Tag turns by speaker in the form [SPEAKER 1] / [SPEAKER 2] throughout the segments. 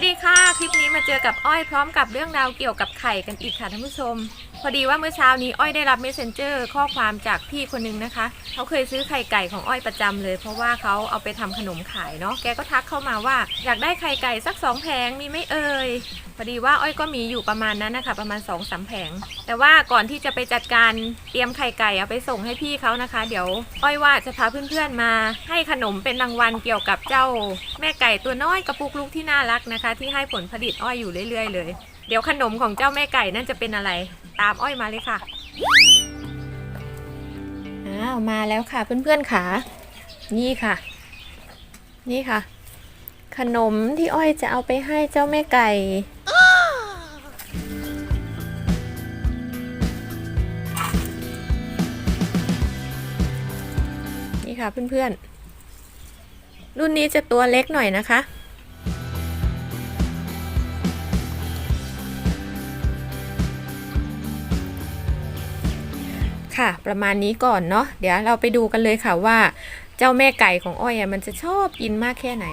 [SPEAKER 1] วัสดีค่ะ คลิปนี้มาเจอกับอ้อยพร้อมกับเรื่องราวเกี่ยวกับไข่กันอีกค่ะท่านผู้ชม พอดีว่าเมื่อเช้านี้อ้อยได้รับเมสเซนเจอร์ข้อความจากพี่คนนึงนะคะ เขาเคยซื้อไข่ไก่ของอ้อยประจำเลย เพราะว่าเขาเอาไปทำขนมขายเนาะ แกก็ทักเข้ามาว่า อยากได้ไข่ไก่สักสองแผงมีไม่เอ่ย พอดีว่าอ้อยก็มีอยู่ประมาณนั้นนะคะ ประมาณ2อสามแผง แต่ว่าก่อนที่จะไปจัดการเตรียมไข่ไก่เอาไปส่งให้พี่เขานะคะ เดี๋ยว อ้อยว่าจะพาเพื่อนๆมา ให้ขนมเป็นรางวัลเกี่ยวกับเจ้า แม่ไก่ตัวน้อยกระปุกลูกที่น่ารักนะคะ ที่ให้ผลผลิตอ้อยอยู่เรื่อยๆเลย เดี๋ยวขนมของเจ้าแม่ไก่นั่นจะเป็นอะไร ตามอ้อยมาเลยค่ะอ้าวมาแล้วค่ะเพื่อนๆค่ะ นี่ค่ะ นี่ค่ะ ขนมที่อ้อยจะเอาไปให้เจ้าแม่ไก่นี่ค่ะเพื่อนๆ รุ่นนี้จะตัวเล็กหน่อยนะคะ ค่ะ ประมาณนี้ก่อนเนาะเดี๋ยวเราไปดูกันเลยค่ะว่า เจ้าแม่ไก่ของอ้อยมันจะชอบกินมากแค่ไหน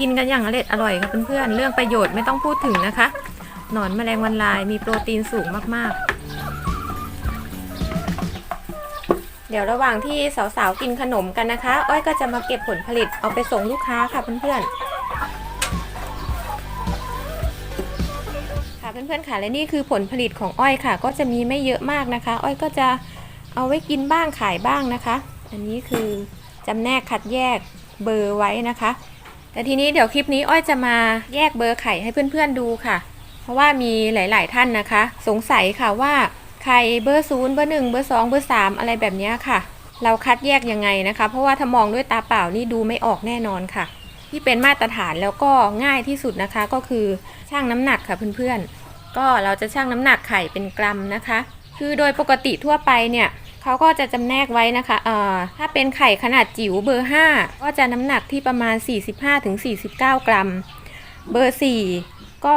[SPEAKER 1] กินกันอย่างอร่อยอร่อยค่ะเพื่อนๆ เรื่องประโยชน์ไม่ต้องพูดถึงนะคะ หนอนแมลงวันลายมีโปรตีนสูงมากๆ เดี๋ยวระหว่างที่สาวๆ กินขนมกันนะคะ อ้อยก็จะมาเก็บผลผลิตเอาไปส่งลูกค้าค่ะเพื่อนๆ ค่ะเพื่อนๆ ค่ะและนี่คือผลผลิตของอ้อยค่ะ ก็จะมีไม่เยอะมากนะคะ อ้อยก็จะเอาไว้กินบ้างขายบ้างนะคะ อันนี้คือจำแนกคัดแยกเบอร์ไว้นะคะ แต่ทีนี้เดี๋ยวคลิปนี้อ้อยจะมาแยกเบอร์ไข่ให้เพื่อนๆดูค่ะ เพราะว่ามีหลาย ๆ ท่านนะคะ สงสัยค่ะว่าไข่เบอร์ศูนย์เบอร์หนึ่งเบอร์สองเบอร์สามอะไรแบบนี้ค่ะ เราคัดแยกยังไงนะคะ เพราะว่าถ้ามองด้วยตาเปล่านี่ดูไม่ออกแน่นอนค่ะ ที่เป็นมาตรฐานแล้วก็ง่ายที่สุดนะคะก็คือชั่งน้ำหนักค่ะเพื่อนๆก็เราจะชั่งน้ำหนักไข่เป็นกรัมนะคะ คือโดยปกติทั่วไปเนี่ย เขาก็จะจำแนกไว้นะคะเอ่อถ้าเป็นไข่ขนาดจิ๋วเบอร์ 5 ก็จะน้ำหนักที่ประมาณ 45-49 กรัม เบอร์ 4 ก็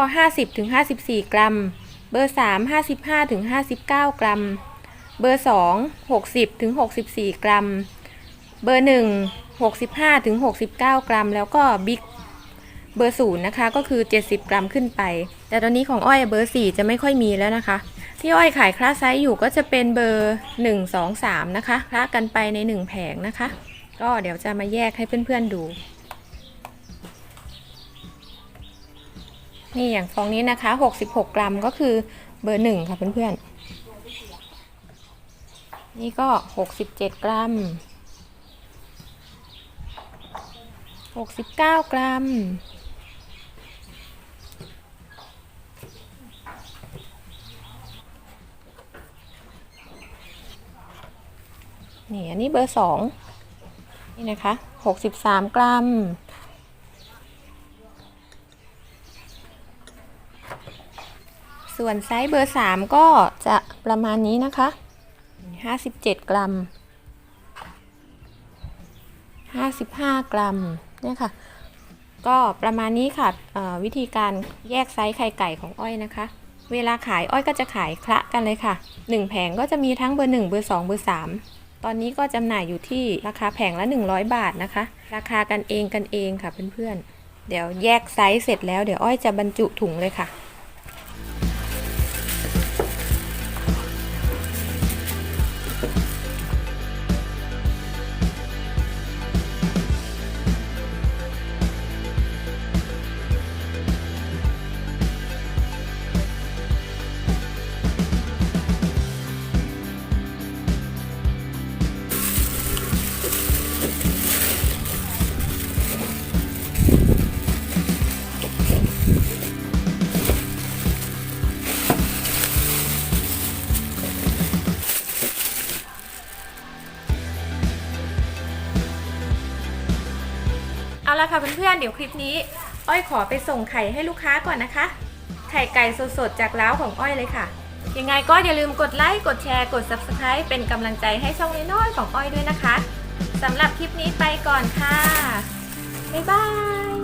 [SPEAKER 1] 50-54 กรัม เบอร์ 3 55-59 กรัม เบอร์ 2 60-64 กรัม เบอร์ 1 65-69 กรัม แล้วก็บิ๊กเบอร์ศูนย์นะคะก็คือ 70 กรัมขึ้นไป แต่ตอนนี้ของอ้อยเบอร์ 4 จะไม่ค่อยมีแล้วนะคะ ที่อ้อยขายคลาสไซส์อยู่ก็จะเป็นเบอร์ 1 2 3 นะคะคละกันไปใน 1 แผงนะคะ ก็เดี๋ยวจะมาแยกให้เพื่อนๆดู นี่อย่างฟองนี้นะคะ 66 กรัมก็คือเบอร์ 1 ค่ะเพื่อนๆ นี่ก็ 67 กรัม 69 กรัม นี่อันนี้เบอร์สองนี่นะคะหกสิบสามกรัม ส่วนไซส์เบอร์สามก็จะประมาณนี้นะคะห้าสิบเจ็ดกรัมห้าสิบห้ากรัมเนี่ยค่ะ ก็ประมาณนี้ค่ะวิธีการแยกไซส์ไข่ไก่ของอ้อยนะคะเวลาขายอ้อยก็จะขายคละกันเลยค่ะ 1 แผงก็จะมีทั้งเบอร์ 1 เบอร์ 2 เบอร์ 3 ตอนนี้ก็จำหน่ายอยู่ที่ราคาแผงละ 100 บาทนะคะ ราคากันเองกันเองค่ะเพื่อนๆเดี๋ยวแยกไซส์เสร็จแล้วเดี๋ยวอ้อยจะบรรจุถุงเลยค่ะ เอาละค่ะเพื่อนๆ เดี๋ยวคลิปนี้ อ้อยขอไปส่งไข่ให้ลูกค้าก่อนนะคะ ไข่ไก่สดๆ จากเล้าของอ้อยเลยค่ะ ยังไงก็อย่าลืมกดไลค์ กดแชร์ กด Subscribe เป็นกำลังใจให้ช่องน้อยๆของอ้อยด้วยนะคะสำหรับคลิปนี้ไปก่อนค่ะ บ๊ายบาย